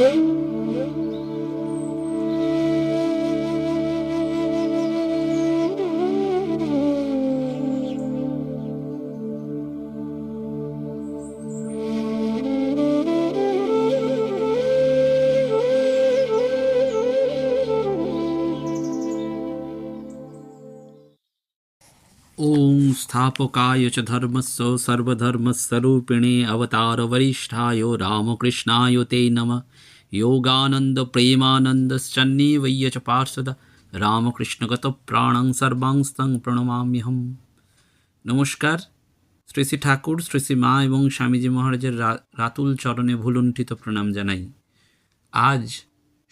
Música स्थापकाय च धर्मस्य सर्वधर्मस्वरूपिणे अवतारवरिष्ठाय रामकृष्णाय ते नमः योगानन्दप्रेमानन्दश्चन्नीवय्य च पार्षद রামকৃষ্ণগতপ্রাণং সর্বাংস্তং প্রণমাম্যহম নমস্কার শ্রী শ্রী ঠাকুর শ্রী শ্রী মা এবং স্বামীজি মহারাজের রা- রাতুল চরণে ভুলুণ্ঠিত প্রণাম জানাই আজ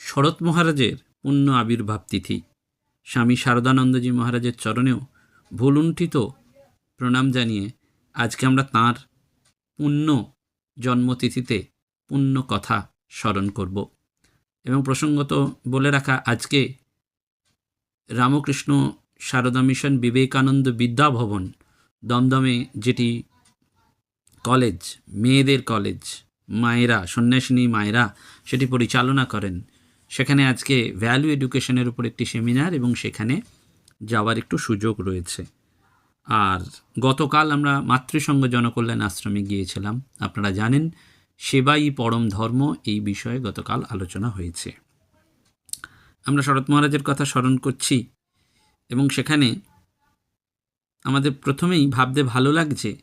শরৎ মহারাজের পুণ্য আবির্ভাব তিথি স্বামী শারদানন্দজি মহারাজের চরণেও ভুলুণ্ঠিত প্রণাম জানিয়ে আজকে আমরা তাঁর পুণ্য জন্মতিথিতে পুণ্য কথা স্মরণ করব। এবং প্রসঙ্গত বলে রাখা, আজকে রামকৃষ্ণ সারদা মিশন বিবেকানন্দ বিদ্যাভবন দমদমে যেটি কলেজ, মেয়েদের কলেজ, মায়েরা, সন্ন্যাসিনী মায়েরা সেটি পরিচালনা করেন। সেখানে আজকে ভ্যালু এডুকেশনের উপর একটি সেমিনার এবং সেখানে যাওয়ার একটু সুযোগ রয়েছে। আর গতকাল আমরা মাতৃসংঘ জনকল্যাণ আশ্রমে গিয়েছিলাম। আপনারা জানেন, সেবাই পরম ধর্ম এই বিষয়ে গতকাল আলোচনা হয়েছে। আমরা শরৎ মহারাজের কথা স্মরণ করছি এবং সেখানে আমাদের প্রথমেই ভাবতে ভালো লাগছে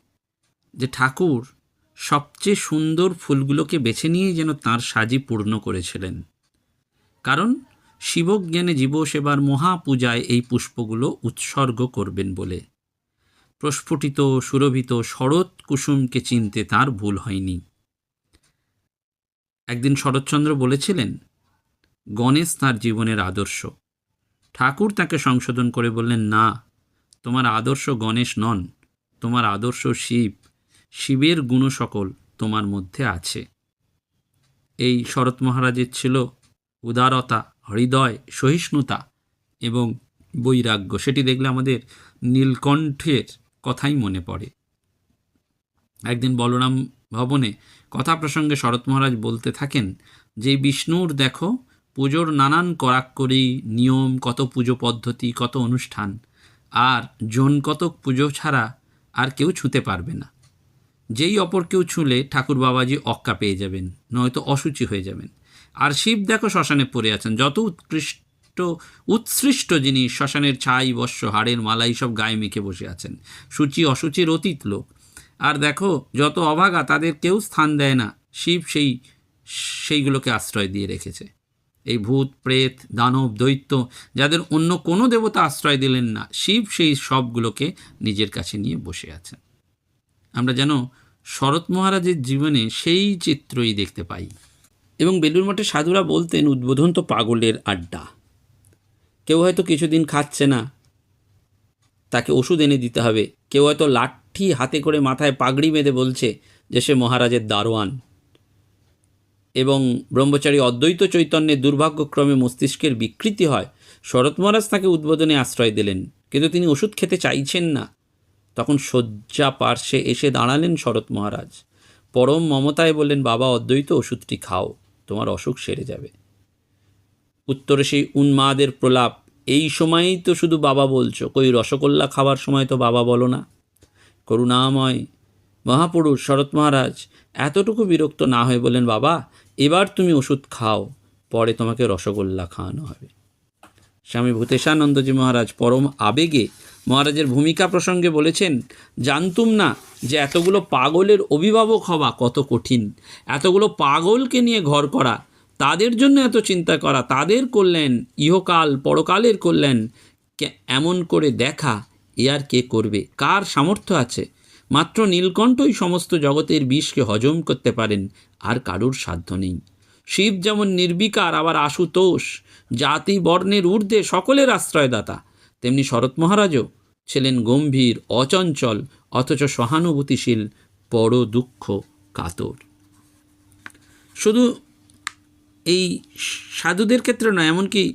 যে ঠাকুর সবচেয়ে সুন্দর ফুলগুলোকে বেছে নিয়ে যেন তাঁর সাজি পূর্ণ করেছিলেন। কারণ শিবজ্ঞানে জীবসেবার মহাপূজায় এই পুষ্পগুলো উৎসর্গ করবেন বলে। প্রস্ফুটিত, সুরভিত শরৎ কুসুমকে চিনতে তার ভুল হয়নি। একদিন শরৎচন্দ্র বলেছিলেন, গণেশ তাঁর জীবনের আদর্শ। ঠাকুর তাকে সংশোধন করে বললেন, না, তোমার আদর্শ গণেশ নন, তোমার আদর্শ শিব। শিবের গুণ সকল তোমার মধ্যে আছে। এই শরৎ মহারাজের ছিল উদারতা, হৃদয়, সহিষ্ণুতা এবং বৈরাগ্য। সেটি দেখলে আমাদের নীলকণ্ঠের কথাই মনে পড়ে। একদিন বলরাম ভবনে কথা প্রসঙ্গে শরৎ মহারাজ বলতে থাকেন, যে বিষ্ণুর দেখো, পুজোর নানান করাক্করি, নিয়ম, কত পুজো পদ্ধতি, কত অনুষ্ঠান। আর জন কতক পুজো ছাড়া আর কেউ ছুঁতে পারবে না। যেই অপর কেউ ছুঁলে ঠাকুর বাবাজি অক্কা পেয়ে যাবেন, নয়তো অসুচি হয়ে যাবেন। আর শিব দেখো শ্মশানে পড়ে আছেন, যত উৎকৃষ্ট উৎসৃষ্ট জিনিস শ্মশানের ছাই, বর্ষ, হাড়ের মালা সব গায়ে মেখে বসে আছেন। সূচি অসুচির অতীত লোক। আর দেখো, যত অভাগা তাদের কেউ স্থান দেয় না। শিব সেই, সেইগুলোকে আশ্রয় দিয়ে রেখেছে। এই ভূত, প্রেত, দানব, দৈত্য যাদের অন্য কোনো দেবতা আশ্রয় দিলেন না, শিব সেই সবগুলোকে নিজের কাছে নিয়ে বসে আছেন। আমরা যেন শরৎ মহারাজের জীবনে সেই চিত্রই দেখতে পাই। এবং বেলুর মঠে সাধুরা বলতেন, উদ্বোধন তো পাগলের আড্ডা। কেউ হয়তো কিছুদিন খাচ্ছে না। তাকে ওষুধ এনে দিতে হবে। কেউ হয়তো লাঠি হাতে করে মাথায় পাগড়ি বেঁধে বলছে যে সে মহারাজের দারোয়ান। এবং ব্রহ্মচারী অদ্বৈত চৈতন্যের দুর্ভাগ্যক্রমে মস্তিষ্কের বিকৃতি হয়। শরৎ মহারাজ তাকে উদ্বোধনে আশ্রয় দিলেন। কিন্তু তিনি ওষুধ খেতে চাইছেন না। তখন শয্যা পার্শ্বে এসে দাঁড়ালেন শরৎ মহারাজ। পরম মমতায় বললেন, বাবা, অদ্বৈত ওষুধটি খাও। তোমার অসুখ সেরে যাবে। উত্তরে সেই উন্মাদের প্রলাপ, এই সময়ই তো শুধু বাবা বলছো, কই রসগোল্লা খাওয়ার সময় তো বাবা বলো না। করুণাময় মহাপুরুষ শরৎ মহারাজ, এতটুকু বিরক্ত না হয়ে বললেন, বাবা, এবার তুমি ওষুধ খাও, পরে তোমাকে রসগোল্লা খাওয়ানো হবে। স্বামী ভূতেশানন্দজি মহারাজ পরম আবেগে মহারাজের ভূমিকা প্রসঙ্গে বলেছেন, জানতুম না যে এতগুলো পাগলের অভিভাবক হওয়া কত কঠিন। এতগুলো পাগলকে নিয়ে ঘর করা তাদের জন্য এত চিন্তা করা, তাদের কল্যাণ, ইহকাল, পরকালের কল্যাণ এমন করে দেখা এ আর কে করবে? কার সামর্থ্য আছে? মাত্র নীলকণ্ঠই সমস্ত জগতের বিষকে হজম করতে পারেন, আর কারুর সাধ্য নেই। শিব যেমন নির্বিকার, আবার আশুতোষ, জাতি বর্ণের ঊর্ধ্বে সকলের আশ্রয়দাতা, তেমনি শরৎ মহারাজও ছিলেন গম্ভীর, অচঞ্চল, অথচ সহানুভূতিশীল, বড় দুঃখ, কাতর। শুধু এই সাধুদের ক্ষেত্রে নয়, এমনকি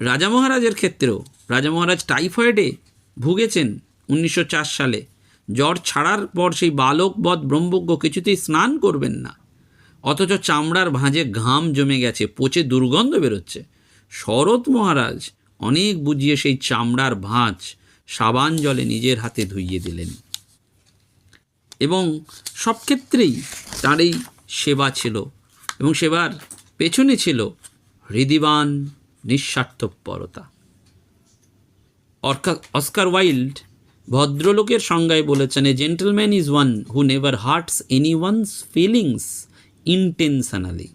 রাজা মহারাজের ক্ষেত্রেও। রাজা মহারাজ টাইফয়েডে ভুগেছেন উনিশশো চার সালে। জ্বর ছাড়ার পর সেই বালকবধ ব্রহ্মজ্ঞ কিছুতেই স্নান করবেন না। অথচ চামড়ার ভাঁজে ঘাম জমে গেছে, পচে দুর্গন্ধ বেরোচ্ছে। শরৎ মহারাজ অনেক বুঝিয়ে সেই চামড়ার ভাঁজ সাবান জলে নিজের হাতে ধুইয়ে দিলেন। এবং সব ক্ষেত্রেই তার এই সেবা ছিল। এবং সেবার পেছনে ছিল হৃদিবান নিঃস্বার্থপরতা। অস্কার ওয়াইল্ড ভদ্রলোকের সংজ্ঞায় বলেছেন a gentleman is one who never hurts anyone's feelings intentionally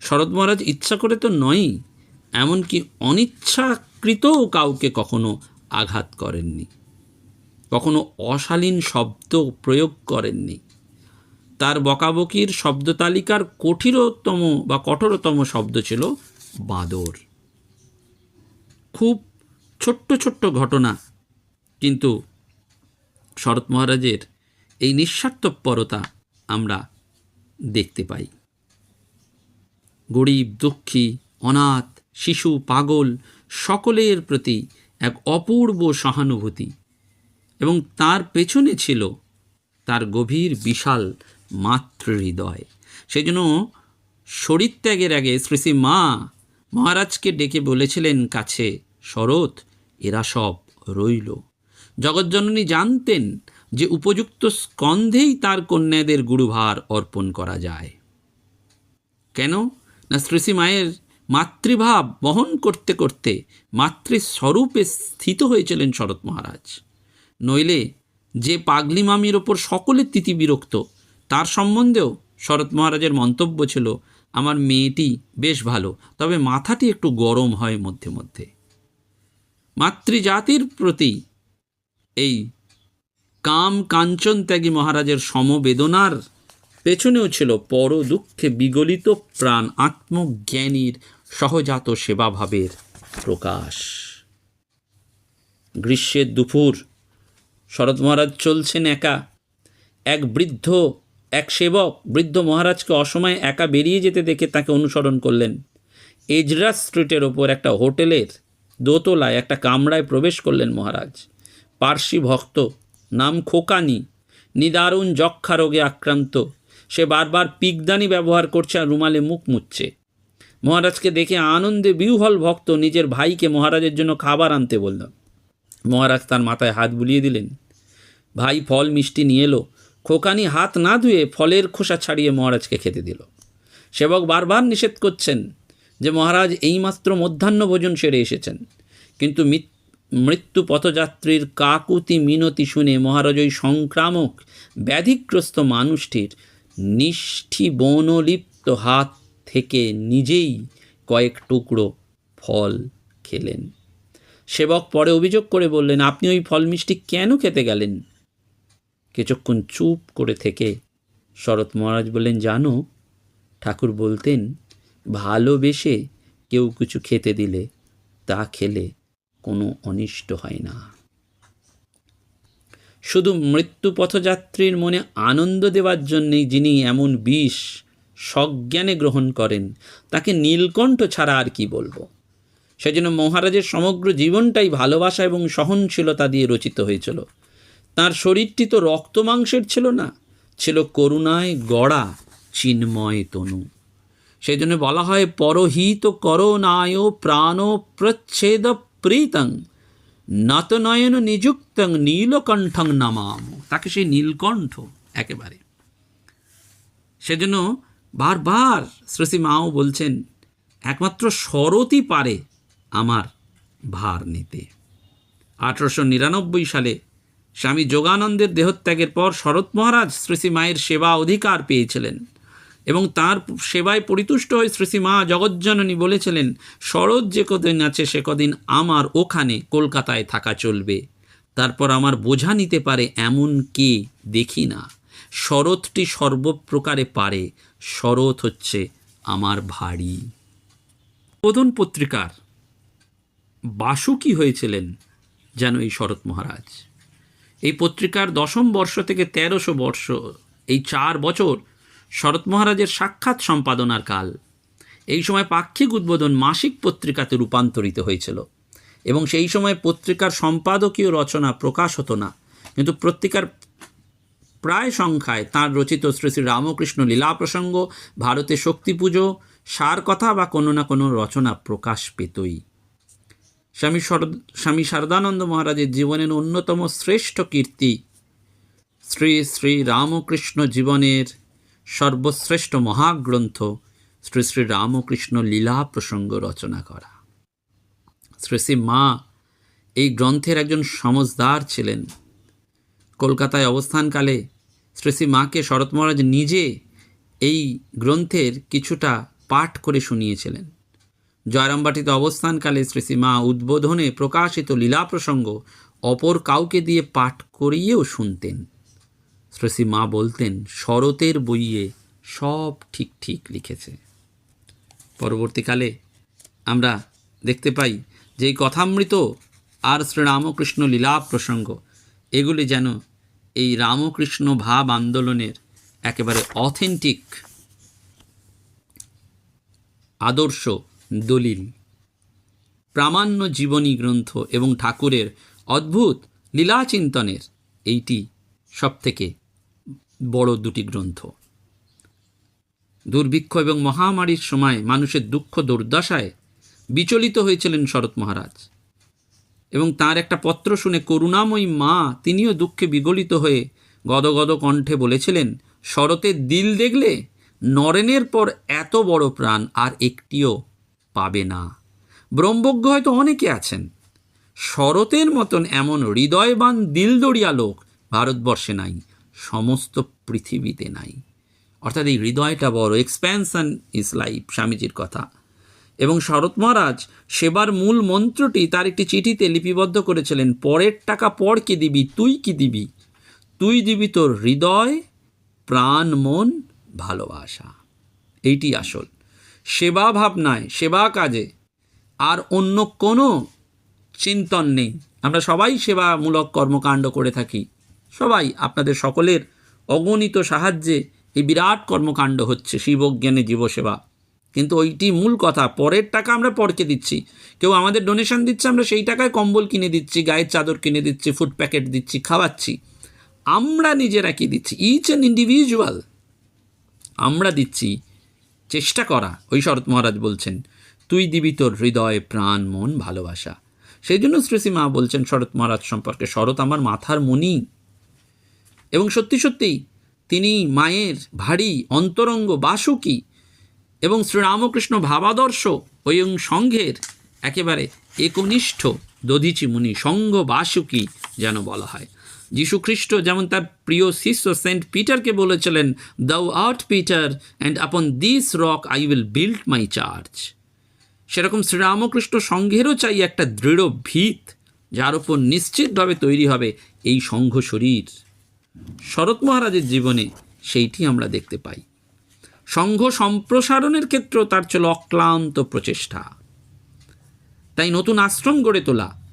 Sarat Maharaj, ইচ্ছা করে তো নয়ই, এমনকি অনিচ্ছাকৃতও কাউকে কখনো আঘাত করেননি। কখনো অশালীন শব্দ প্রয়োগ করেননি। তার বকাবকির শব্দ তালিকার কঠিনতম বা কঠোরতম শব্দ ছিল বাঁদর। খুব ছোট্ট ছোট্ট ঘটনা, কিন্তু শরৎ মহারাজের এই নিঃস্বার্থপরতা আমরা দেখতে পাই। গরিব, দুঃখী, অনাথ, শিশু, পাগল সকলের প্রতি এক অপূর্ব সহানুভূতি এবং তার পেছনে ছিল তার গভীর বিশাল মাতৃহৃদয়। সেই জন্য শরীরত্যাগের আগে শ্রী মা মহারাজকে ডেকে বলেছিলেন, কাছে শরৎ, এরা সব রইল। জগজ্জননী জানতেন যে উপযুক্ত স্কন্ধেই তার কন্যাদের গুরুভার অর্পণ করা যায়। কেন? না শ্রীশ্রী মায়ের মাতৃভাব বহন করতে করতে মাতৃস্বরূপে স্থিত হয়েছিলেন শরৎ মহারাজ। নইলে যে পাগলি মামির ওপর সকলে তিতি বিরক্ত তার সম্বন্ধেও শরৎ মহারাজের মন্তব্য ছিল, আমার মেয়েটি বেশ ভালো, তবে মাথাটি একটু গরম হয় মধ্যে মধ্যে। মাতৃজাতির প্রতি এই কাম কাঞ্চন ত্যাগী মহারাজের সমবেদনার পেছনেও ছিল পর দুঃখে বিগলিত প্রাণ, আত্মজ্ঞানীর সহজাত সেবাভাবের প্রকাশ। গ্রীষ্মের দুপুর, শরৎ মহারাজ চলছেন একা। এক বৃদ্ধ এক সেবক বৃদ্ধ মহারাজকে অসময়ে একা বেরিয়ে যেতে দেখে তাকে অনুসরণ করলেন। এজরা স্ট্রিটের ওপর একটা হোটেলের দোতলায় একটা কামরায় প্রবেশ করলেন মহারাজ। পার্সি ভক্ত, নাম খোকানি, নিদারুণ যক্ষা রোগে আক্রান্ত। সে বারবার পিকদানি ব্যবহার করছে আর রুমালে মুখ মুচ্ছে মহারাজকে দেখে আনন্দে বিহ্বল ভক্ত নিজের ভাইকে মহারাজের জন্য খাবার আনতে বলল। মহারাজ তার মাথায় হাত বুলিয়ে দিলেন। ভাই ফল মিষ্টি নিয়ে এলো। খোকানি হাত না ধুয়ে ফলের খোসা ছাড়িয়ে মহারাজকে খেতে দিল। সেবক বারবার নিষেধ করছেন যে মহারাজ এইমাত্র মধ্যাহ্ন ভোজন সেরে এসেছেন। কিন্তু মৃত্যু পথযাত্রীর কাকুতি মিনতি শুনে মহারাজ ওই সংক্রামক, ব্যাধিগ্রস্ত মানুষটির নিষ্ঠি বনলিপ্ত হাত থেকে নিজেই কয়েক টুকরো ফল খেলেন। সেবক পরে অভিযোগ করে বললেন, আপনি ওই ফল মিষ্টি কেন খেতে গেলেন? কিছুক্ষণ চুপ করে থেকে শরৎ মহারাজ বললেন, জানো, ঠাকুর বলতেন, ভালোবেসে কেউ কিছু খেতে দিলে তা খেলে কোনো অনিষ্ট হয় না। শুধু মৃত্যু পথযাত্রীর মনে আনন্দ দেওয়ার জন্যেই যিনি এমন বিষ সজ্ঞানে গ্রহণ করেন, তাকে নীলকণ্ঠ ছাড়া আর কি বলব? সেজন্য মহারাজের সমগ্র জীবনটাই ভালোবাসা এবং সহনশীলতা দিয়ে রচিত হয়েছিল। তার শরীরটি তো রক্ত মাংসের ছিল না, ছিল করুণায় গড়া চিন্ময় তনু। সেই জন্য বলা হয়, পরহিত করোনায় প্রাণ প্রচ্ছেদ প্রীতং, নতনয়ন নিযুক্তং নীলকণ্ঠং নামাম। তাকে সেই নীলকণ্ঠ একেবারে। সেজন্য বারবার শ্রী মাও বলছেন, একমাত্র শরৎই পারে আমার ভার নিতে। আঠারোশো নিরানব্বই সালে স্বামী যোগানন্দের দেহত্যাগের পর শরৎ মহারাজ শ্রী মায়ের সেবা অধিকার পেয়েছিলেন এবং তার সেবায় পরিতুষ্ট হয়ে শ্রী মা জগজ্জননী বলেছিলেন, শরৎ যে কদিন আছে, সে কদিন আমার ওখানে কলকাতায় থাকা চলবে। তারপর আমার বোঝা নিতে পারে এমন কে? দেখি না। শরৎটি সর্বপ্রকারে পারে। শরৎ হচ্ছে আমার ভারী। প্রধান পত্রিকার বাসুকি হয়েছিলেন যেন এই শরৎ মহারাজ? এই পত্রিকার দশম বর্ষ থেকে তেরোশো বর্ষ, এই চার বছর শরৎ মহারাজের সাক্ষাৎ সম্পাদনার কাল। এই সময় পাক্ষিক উদ্বোধন মাসিক পত্রিকাতে রূপান্তরিত হয়েছিল এবং সেই সময় পত্রিকার সম্পাদকীয় রচনা প্রকাশ হতো না। কিন্তু পত্রিকার প্রায় সংখ্যায় তাঁর রচিত শ্রী শ্রী রামকৃষ্ণ লীলা প্রসঙ্গ, ভারতে শক্তি পুজো, সার কথা বা কোনো না কোনো রচনা প্রকাশ পেতই। স্বামী স্বামী শারদানন্দ মহারাজের জীবনের অন্যতম শ্রেষ্ঠ কীর্তি শ্রী শ্রী রামকৃষ্ণ জীবনের সর্বশ্রেষ্ঠ মহাগ্রন্থ শ্রী শ্রী রামকৃষ্ণ লীলা প্রসঙ্গ রচনা করা। শ্রী শ্রী মা এই গ্রন্থের একজন সমজদার ছিলেন। কলকাতায় অবস্থানকালে শ্রী শ্রী মাকে শরৎ মহারাজ নিজে এই গ্রন্থের কিছুটা পাঠ করে শুনিয়েছিলেন। জয়রামবাটিতে অবস্থানকালে শ্রী শ্রী মা উদ্বোধনে প্রকাশিত লীলা প্রসঙ্গ অপর কাউকে দিয়ে পাঠ করিয়েও শুনতেন। শ্রী শ্রী মা বলতেন, শরতের বইয়ে সব ঠিক ঠিক লিখেছে। পরবর্তীকালে আমরা দেখতে পাই যে এই কথামৃত আর শ্রীরামকৃষ্ণ লীলা প্রসঙ্গ, এগুলি যেন এই রামকৃষ্ণ ভাব আন্দোলনের একেবারে অথেন্টিক আদর্শ দলিল। প্রামাণ্য জীবনী গ্রন্থ এবং ঠাকুরের অদ্ভুত লীলা চিন্তনের এইটি সবথেকে বড় দুটি গ্রন্থ। দুর্ভিক্ষ এবং মহামারীর সময় মানুষের দুঃখ দুর্দশায় বিচলিত হয়েছিলেন শরৎ মহারাজ এবং তার একটা পত্র শুনে করুণাময়ী মা তিনিও দুঃখে বিগলিত হয়ে গদগদ কণ্ঠে বলেছিলেন, শরতের দিল দেখলে নরেনের পর এত বড় প্রাণ, আর একটিও পাবে না। ব্রহ্মজ্ঞ হয়তো অনেকে আছেন। শরতের মতন এমন হৃদয়বান, দিলদরিয়া লোক ভারতবর্ষে নাই, সমস্ত পৃথিবীতে নাই। অর্থাৎ এই হৃদয়টা বড় এক্সপ্যানশন ইজ লাইফ স্বামীজির কথা। এবং শরৎ মহারাজ সেবার মূল মন্ত্রটি তার একটি চিঠিতে লিপিবদ্ধ করেছিলেন, পরের টাকা পর কি দিবি, তুই কি দিবি? তুই দিবি তোর হৃদয়, প্রাণ, মন, ভালোবাসা। এইটি আসল। সেবা ভাবনায়, সেবা কাজে আর অন্য কোনো চিন্তন নেই। আমরা সবাই সেবামূলক কর্মকাণ্ড করে থাকি। সবাই, আপনাদের সকলের অগণিত সাহায্যে এই বিরাট কর্মকাণ্ড হচ্ছে, শিবজ্ঞানে জীবসেবা। কিন্তু ওইটি মূল কথা, পরের টাকা আমরা পরকে দিচ্ছি। কেউ আমাদের ডোনেশন দিচ্ছে, আমরা সেই টাকায় কম্বল কিনে দিচ্ছি, গায়ের চাদর কিনে দিচ্ছি ফুড প্যাকেট দিচ্ছি, খাওয়াচ্ছি। আমরা নিজেরা কি দিচ্ছি? ইচ অ্যান ইন্ডিভিজুয়াল আমরা দিচ্ছি চেষ্টা করা, ওই শরৎ মহারাজ বলছেন, তুই দিবি তোর হৃদয় প্রাণ, মন, ভালোবাসা। সেই জন্য শ্রীশ্রী মা বলছেন, শরৎ মহারাজ সম্পর্কে, শরৎ আমার মাথার মনি এবং সত্যি সত্যিই তিনি মায়ের ভারী, অন্তরঙ্গ বাসুকী এবং শ্রীরামকৃষ্ণ ভাবাদর্শ ওই সংঘের একেবারে একনিষ্ঠ, দধিচি মুনি সঙ্গ বাসুকী যেন বলা হয়। যীশুখ্রিস্ট যেমন তার প্রিয় শিষ্য সেন্ট পিটারকে বলেছিলেন thou art Peter and upon this rock I will build my church সেরকম শ্রীরামকৃষ্ণ সংঘেরও চাই একটা দৃঢ় ভিত, যার উপর নিশ্চিতভাবে তৈরি হবে এই সংঘ শরীর। শরৎ মহারাজের জীবনে সেইটি আমরা দেখতে পাই। সংঘ সম্প্রসারণের ক্ষেত্রেও তার ছিল অক্লান্ত প্রচেষ্টা। তাই নতুন আশ্রম গড়ে তোলা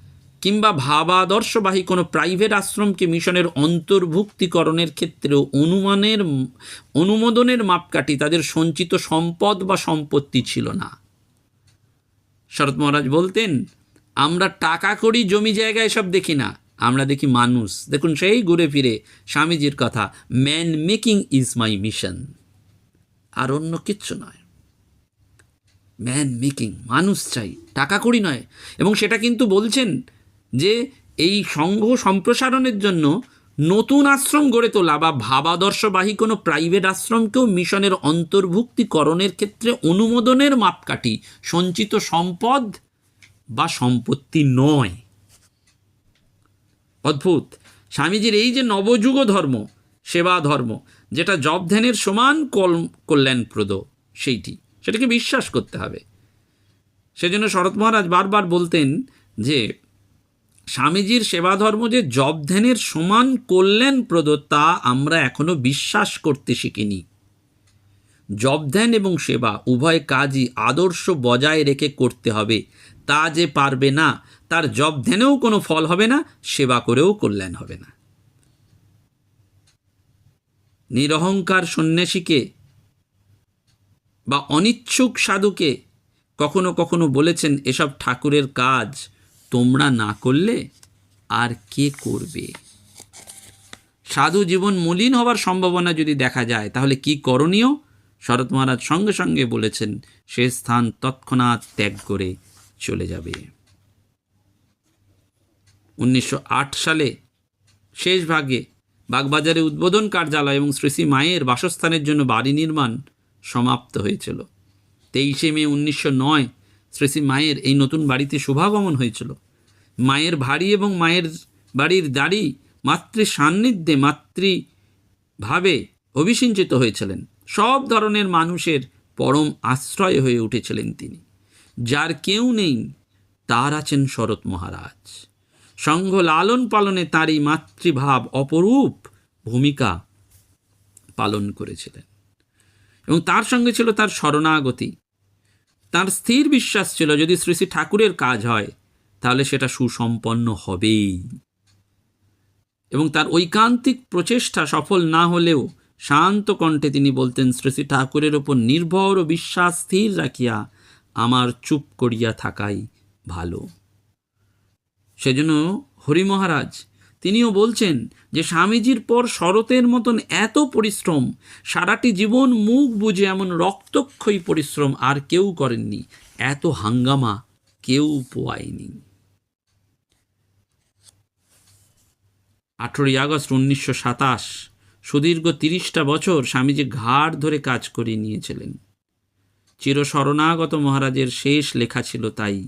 কিংবা ভাবাদর্শবাহী কোনো প্রাইভেট আশ্রমকে মিশনের অন্তর্ভুক্তিকরণের ক্ষেত্রেও অনুমানের, অনুমোদনের মাপকাঠি তাদের সঞ্চিত সম্পদ বা সম্পত্তি ছিল না। শরৎ মহারাজ বলতেন, আমরা টাকা করি, জমি জায়গা এসব দেখি না, আমরা দেখি মানুষ। দেখুন, সেই ঘুরে ফিরে স্বামীজির কথা man making is my mission আর অন্য কিচ্ছু নয়। ম্যান মেকিং মানুষ চাই, টাকা করি নয়। এবং সেটা কিন্তু বলছেন যে এই সংঘ সম্প্রসারণের জন্য নতুন আশ্রম গড়ে তোলা বা ভাবাদর্শবাহী কোনো প্রাইভেট আশ্রমকেও মিশনের অন্তর্ভুক্তিকরণের ক্ষেত্রে অনুমোদনের মাপকাঠি, সঞ্চিত সম্পদ বা সম্পত্তি নয়। অদ্ভুত। স্বামীজির এই যে নবযুগ ধর্ম, সেবা ধর্ম, যেটা জব ধ্যানের সমান কল, কল্যাণপ্রদ, সেইটি, সেটাকে বিশ্বাস করতে হবে। সেজন্য শরৎ মহারাজ বারবার বলতেন যে স্বামীজির সেবা ধর্ম যে জব ধ্যানের সমান কল্যাণপ্রদ তা আমরা এখনও বিশ্বাস করতে শিখিনি। জব ধ্যান এবং সেবা উভয় কাজই আদর্শ বজায় রেখে করতে হবে। তা যে পারবে না, তার জব ধ্যানেও কোনো ফল হবে না, সেবা করেও কল্যাণ হবে না। নিরহংকার সন্ন্যাসীকে বা অনিচ্ছুক সাধুকে কখনো কখনো বলেছেন, এসব ঠাকুরের কাজ তোমরা না করলে আর কে করবে? সাধু জীবন মলিন হবার সম্ভাবনা যদি দেখা যায়, তাহলে কি করণীয়? শরৎ মহারাজ সঙ্গে সঙ্গে বলেছেন, সে স্থান তৎক্ষণাৎ ত্যাগ করে চলে যাবে। উনিশশো আট সালে শেষ ভাগে বাগবাজারে উদ্বোধন কার্যালয় এবং শ্রী শ্রী মায়ের বাসস্থানের জন্য বাড়ি নির্মাণ সমাপ্ত হয়েছিল। তেইশে মে উনিশশো নয় শ্রী শ্রী মায়ের এই নতুন বাড়িতে শুভাগমন হয়েছিল। মায়ের ভারী এবং মায়ের বাড়ির দাড়ি মাতৃ সান্নিধ্যে মাতৃভাবে অভিসিঞ্চিত হয়েছিলেন। সব ধরনের মানুষের পরম আশ্রয় হয়ে উঠেছিলেন তিনি। যার কেউ নেই, তার আছেন শরৎ মহারাজ। সংঘ লালন পালনে তারই মাতৃভাব অপরূপ ভূমিকা পালন করেছিলেন। এবং তার সঙ্গে ছিল তার শরণাগতি। তার স্থির বিশ্বাস ছিল, যদি শ্রী শ্রী ঠাকুরের কাজ হয়, তাহলে সেটা সুসম্পন্ন হবেই। এবং তার ঐকান্তিক প্রচেষ্টা সফল না হলেও শান্ত কণ্ঠে তিনি বলতেন, শ্রী শ্রী ঠাকুরের ওপর নির্ভর ও বিশ্বাস স্থির রাখিয়া আমার চুপ করিয়া থাকাই ভালো। সেজন্য হরি মহারাজ তিনিও বলছেন যে স্বামীজির পর শরতের মতন এত পরিশ্রম, সারাটি জীবন মুখ বুঝে এমন রক্তক্ষয়ী পরিশ্রম আর কেউ করেননি। এত হাঙ্গামা কেউ পোয়ায়নি। আঠেরোই আগস্ট উনিশশো সাতাশ, সুদীর্ঘ তিরিশটা বছর স্বামীজি ঘাড় ধরে কাজ করে নিয়েছিলেন। চিরশরণাগত মহারাজের শেষ লেখা ছিল তাই,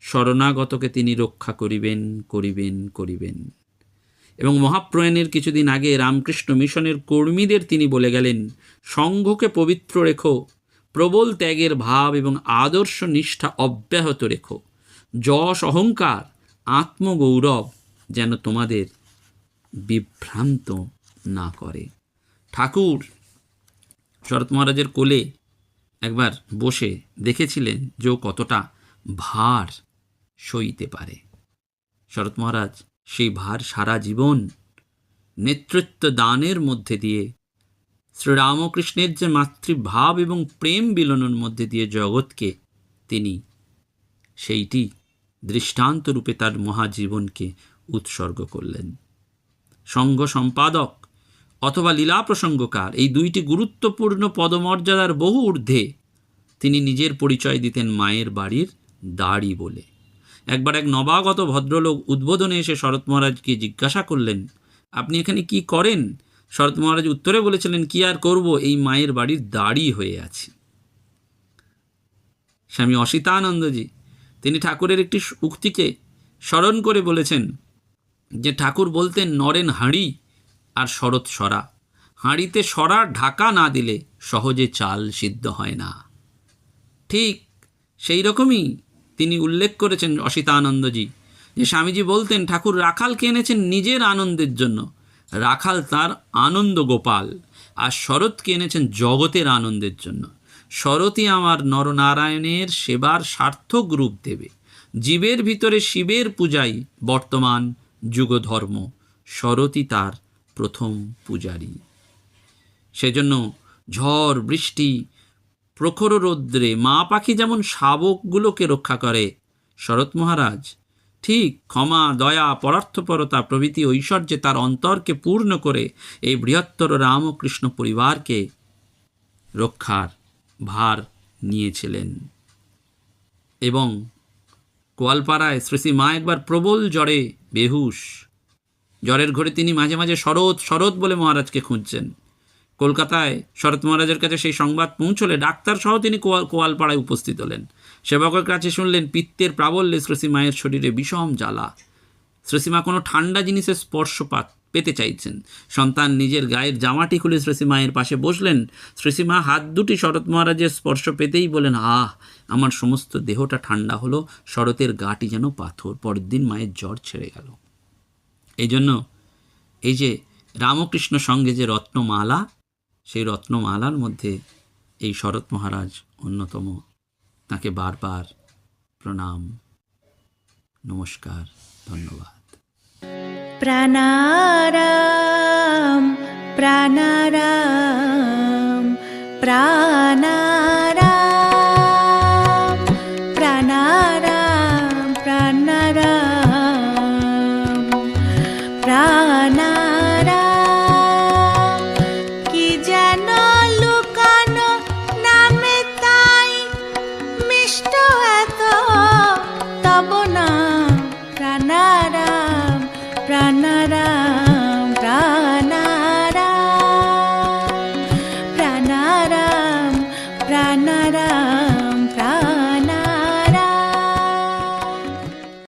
শরণাগতকে তিনি রক্ষা করিবেন করিবেন করিবেন। এবং মহাপ্রয়াণের কিছুদিন আগে রামকৃষ্ণ মিশনের কর্মীদের তিনি বলে গেলেন, সংঘকে পবিত্র রেখো, প্রবল ত্যাগের ভাব এবং আদর্শ নিষ্ঠা অব্যাহত রেখো। যশ অহংকার, আত্মগৌরব যেন তোমাদের বিভ্রান্ত না করে। ঠাকুর শরৎ মহারাজের কোলে একবার বসে দেখেছিলেন যে কতটা ভার সইতে পারে। শরৎ মহারাজ সেই ভার সারা জীবন নেতৃত্ব দানের মধ্যে দিয়ে, শ্রীরামকৃষ্ণের যে মাতৃভাব এবং প্রেম বিলনের মধ্যে দিয়ে জগৎকে তিনি সেইটি দৃষ্টান্তরূপে তার মহাজীবনকে উৎসর্গ করলেন। সংঘ সম্পাদক অথবা লীলা প্রসঙ্গকার এই দুইটি গুরুত্বপূর্ণ পদমর্যাদার বহু ঊর্ধ্বে তিনি নিজের পরিচয় দিতেন মায়ের বাড়ির দাড়ি বলে। একবার এক নবাগত ভদ্রলোক উদ্বোধনে এসে শরৎ মহারাজকে জিজ্ঞাসা করলেন, আপনি এখানে কি করেন? শরৎ মহারাজ উত্তরে বলেছিলেন, কি আর করব? এই মায়ের বাড়ির দাড়ি হয়ে আছি। স্বামী অসিতানন্দজি, তিনি ঠাকুরের একটি উক্তিকে স্মরণ করে বলেছেন, যে ঠাকুর বলতেন, নরেন হাঁড়ি আর শরৎ সরা। হাঁড়িতে সরা ঢাকা না দিলে সহজে চাল সিদ্ধ হয় না। ঠিক সেই রকমই তিনি উল্লেখ করেছেন অসিতানন্দজি, যে স্বামীজি বলতেন, ঠাকুর রাখালকে এনেছেন নিজের আনন্দের জন্য। রাখাল তার আনন্দ গোপাল, আর শরৎকে এনেছেন জগতের আনন্দের জন্য। শরৎই আমার নরনারায়ণের সেবার সার্থক রূপ দেবে। জীবের ভিতরে শিবের পূজাই বর্তমান যুগধর্ম। শরৎই তার প্রথম পূজারী। সেজন্য ঝড়, বৃষ্টি প্রখর রৌদ্রে মা পাখি যেমন শাবকগুলোকে রক্ষা করে। শরৎ মহারাজ, ঠিক ক্ষমা, দয়া, পরার্থপরতা প্রভৃতি ঐশ্বর্যে তার অন্তরকে পূর্ণ করে এই বৃহত্তর রামকৃষ্ণ পরিবারকে রক্ষার ভার নিয়েছিলেন। এবং কোয়ালপাড়ায় শ্রী শ্রী মা একবার প্রবল জ্বরে বেহুশ, জ্বরের ঘরে তিনি মাঝে মাঝে শরৎ শরৎ বলে মহারাজকে খুঁজছেন। কলকাতায় শরৎ মহারাজের কাছে সেই সংবাদ পৌঁছলে ডাক্তার সহ তিনি কোয়াল কোয়ালপাড়ায় উপস্থিত হলেন। সেবকের কাছে শুনলেন পিত্তের প্রাবল্যে শ্রী মায়ের শরীরে বিষম জ্বালা। শ্রীসীমা কোনো ঠান্ডা জিনিসের স্পর্শপাত পেতে চাইছেন। সন্তান নিজের গায়ের জামাটি খুলে শ্রী মায়ের পাশে বসলেন। শ্রীসীমা হাত দুটি শরৎ মহারাজের স্পর্শ পেতেই বলেন আহ, আমার সমস্ত দেহটা ঠান্ডা হলো। শরতের গাটি যেন পাথর, পরের দিন মায়ের জ্বর ছেড়ে গেল। এই জন্য এই যে রামকৃষ্ণ সঙ্গে যে রত্নমালা সেই রত্নমালার মধ্যে এই শরৎ মহারাজ অন্যতম। তাকে বারবার প্রণাম, নমস্কার, ধন্যবাদ। প্রাণারাম প্রাণারাম প্রাণারাম।